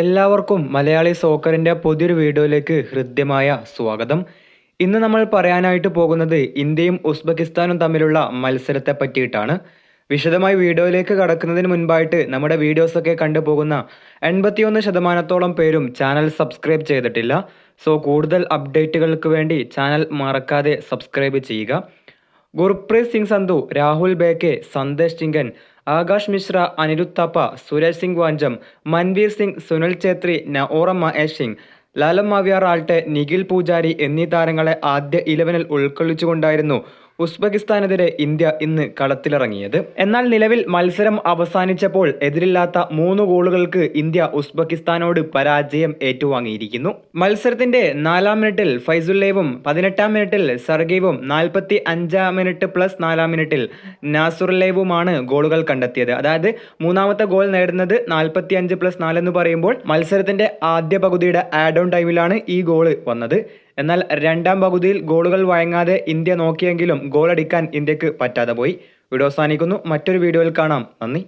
എല്ലാവർക്കും മലയാളി സോക്കറിന്റെ പുതിയൊരു വീഡിയോയിലേക്ക് ഹൃദ്യമായ സ്വാഗതം. ഇന്ന് നമ്മൾ പറയാനായിട്ട് പോകുന്നത് ഇന്ത്യയും ഉസ്ബെക്കിസ്ഥാനും തമ്മിലുള്ള മത്സരത്തെ പറ്റിയിട്ടാണ്. വിശദമായി വീഡിയോയിലേക്ക് കടക്കുന്നതിന് മുൻപായിട്ട് നമ്മുടെ വീഡിയോസൊക്കെ കണ്ടുപോകുന്ന എൺപത്തിയൊന്ന് ശതമാനത്തോളം പേരും ചാനൽ സബ്സ്ക്രൈബ് ചെയ്തിട്ടില്ല. സോ കൂടുതൽ അപ്ഡേറ്റുകൾക്ക് വേണ്ടി ചാനൽ മറക്കാതെ സബ്സ്ക്രൈബ് ചെയ്യുക. ഗുർപ്രീത് സിംഗ് സന്ധു രാഹുൽ ബേക്കെ സന്ദേശ് ചിങ്കൻ ആകാശ് മിശ്ര അനിരുദ്ധ തപ്പ സുരേഷ് സിംഗ് വാഞ്ചം മൻവീർ സിംഗ് സുനിൽ ഛേത്രി നഓറ മഹേഷ് സിംഗ് ലാലം മാവിയാർ ആൾട്ടെ നിഖിൽ പൂജാരി എന്നീ താരങ്ങളെ ആദ്യ ഇലവനിൽ ഉൾക്കൊള്ളിച്ചുകൊണ്ടായിരുന്നു ഉസ്ബെക്കിസ്ഥാനെതിരെ ഇന്ത്യ ഇന്ന് കളത്തിലിറങ്ങിയത്. എന്നാൽ നിലവിൽ മത്സരം അവസാനിച്ചപ്പോൾ എതിരില്ലാത്ത മൂന്ന് ഗോളുകൾക്ക് ഇന്ത്യ ഉസ്ബെക്കിസ്ഥാനോട് പരാജയം ഏറ്റുവാങ്ങിയിരിക്കുന്നു. മത്സരത്തിന്റെ നാലാം മിനിറ്റിൽ ഫൈസുല്ലേവും പതിനെട്ടാം മിനിറ്റിൽ സർഗീവും നാൽപ്പത്തി അഞ്ചാം മിനിറ്റ് പ്ലസ് നാലാം മിനിറ്റിൽ നാസുർലേവുമാണ് ഗോളുകൾ കണ്ടെത്തിയത്. അതായത് മൂന്നാമത്തെ ഗോൾ നേടുന്നത് നാൽപ്പത്തി അഞ്ച് പ്ലസ് നാലെന്ന് പറയുമ്പോൾ മത്സരത്തിന്റെ ആദ്യ പകുതിയുടെ ആഡ് ഓൺ ടൈമിലാണ് ഈ ഗോൾ വന്നത്. എന്നാൽ രണ്ടാം പകുതിയിൽ ഗോളുകൾ വഴങ്ങാതെ ഇന്ത്യ നോക്കിയെങ്കിലും ഗോൾ അടിക്കാൻ ഇന്ത്യയ്ക്ക് പറ്റാതെ പോയി. വീഡിയോ അവസാനിക്കുന്നു. മറ്റൊരു വീഡിയോയിൽ കാണാം. നന്ദി.